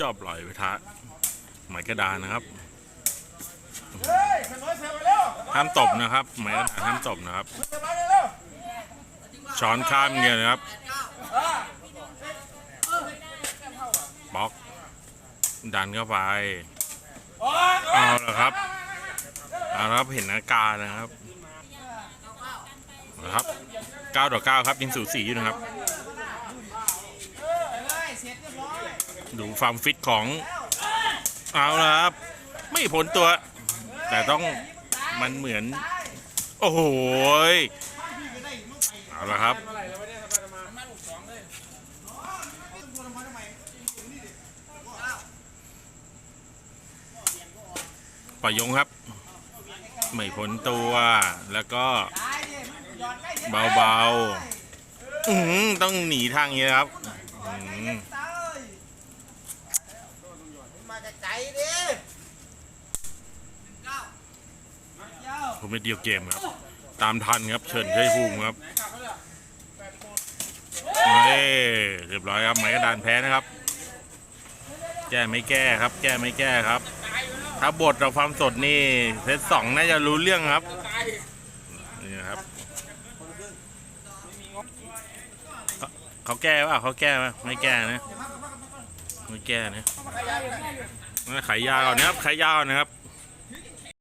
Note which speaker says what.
Speaker 1: จอบลอยไปท้าหมายกระดานนะครับ
Speaker 2: เฮ้ยขนมเสิร์ฟไปเร็ว
Speaker 1: ห้ามตบนะครับหมายกระดานห้ามตบนะครับ
Speaker 2: เสิร์ฟไปเร็ว
Speaker 1: ช้อนข้ามเงี้ยนะครับบล็อก ดันเข้าไป
Speaker 2: โอ้ย
Speaker 1: เอาละครับเอาละครับเห็นอาการนะครับเอาละครับ9ต่อ9ครับยังสูสีอยู่นะครับ ดูความฟิตของเอาละครับ ไม่พ้นตัว แต่ต้องมันเหมือน โอ้โหเอาละครับปยงครับ ไม่พ้นตัวแล้วก็เบาๆต้องหนีทางนี้ครับ อื
Speaker 2: ม จากใจดิ
Speaker 1: ผมเป็นเดียวเกมครับ ตามทันครับ เชิญชัยภูมิครับเอ้เรียบร้อยครับหมายกระดานแพ้นะครับ แก้ไม่แก้ครับ แก้ไม่แก้ครับ ถ้าบทเราความสดนี่เซตสองน่าจะรู้เรื่องครับนี่นะครับเขาแก้ว่าเขาแก้ไหมไม่แก้นะ ไม่แก้นะขายยาก่อนนะครับขายยาวนะครับ